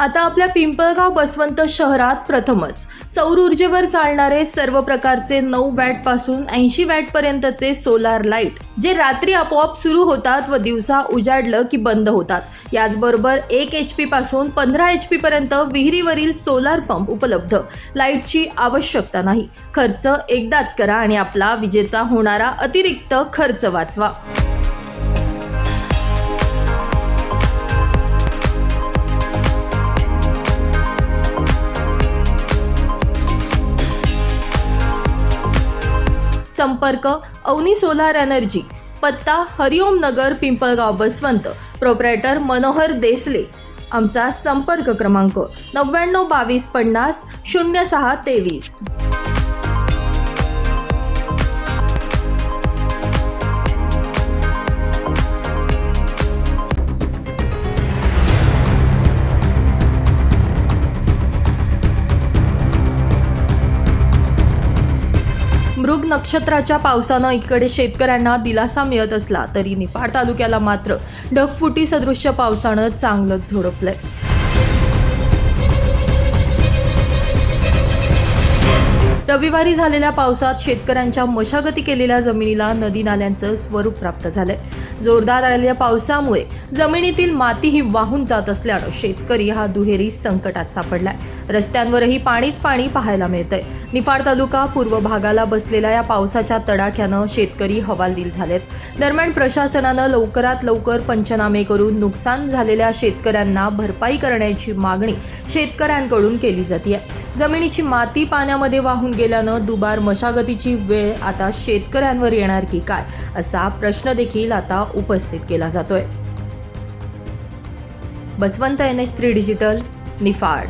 आता आपल्या पिंपळगाव बसवंत शहरात प्रथमच. सौर ऊर्जेवर चालणारे सर्व प्रकारचे नऊ वॅटपासून ऐंशी वॅट पर्यंतचे सोलार लाइट जे रात्री आपोआप सुरू होतात व दिवसा उजाडलं की बंद होतात. याचबरोबर एक एच पी पासून पंधरा एच पी पर्यंत विहिरीवरील सोलार पंप उपलब्ध. लाईटची आवश्यकता नाही. खर्च एकदाच करा आणि आपला विजेचा होणारा अतिरिक्त खर्च वाचवा. संपर्क अवनी सोलार एनर्जी पत्ता हरिओम नगर पिंपळगाव बसवंत. प्रोप्रायटर मनोहर देसले. आमचा संपर्क क्रमांक नव्याण्णव बावीस पन्नास शून्य सहा तेवीस. मृग नक्षत्राच्या पावसानं इकडे शेतकऱ्यांना दिलासा मिळत असला तरी निफाड तालुक्याला मात्र ढगफुटी सदृश्य पावसानं चांगलंच झोडपलंय. रविवारी झालेल्या पावसात शेतकऱ्यांच्या मशागती केलेल्या जमिनीला नदी नाल्यांचं स्वरूप प्राप्त झालंय. जोरदार आलेल्या पावसामुळे जमिनीतील मातीही वाहून जात असल्यानं शेतकरी हा दुहेरी संकटात सापडलाय. रस्त्यांवरही पाणीच पाणी पाहायला मिळतंय. निफाड तालुका पूर्व भागाला बसलेल्या या पावसाच्या तडाख्यानं शेतकरी हवालदिल झालेत. दरम्यान प्रशासनानं लवकरात लवकर पंचनामे करून नुकसान झालेल्या शेतकऱ्यांना भरपाई करण्याची मागणी शेतकऱ्यांकडून केली जाते जमिनीची माती पाण्यामध्ये वाहून गेल्यानं दुबार मशागतीची वेळ आता शेतकऱ्यांवर येणार की काय असा प्रश्न देखील आता उपस्थित केला जातोय. Basavant N H three digital Niphad.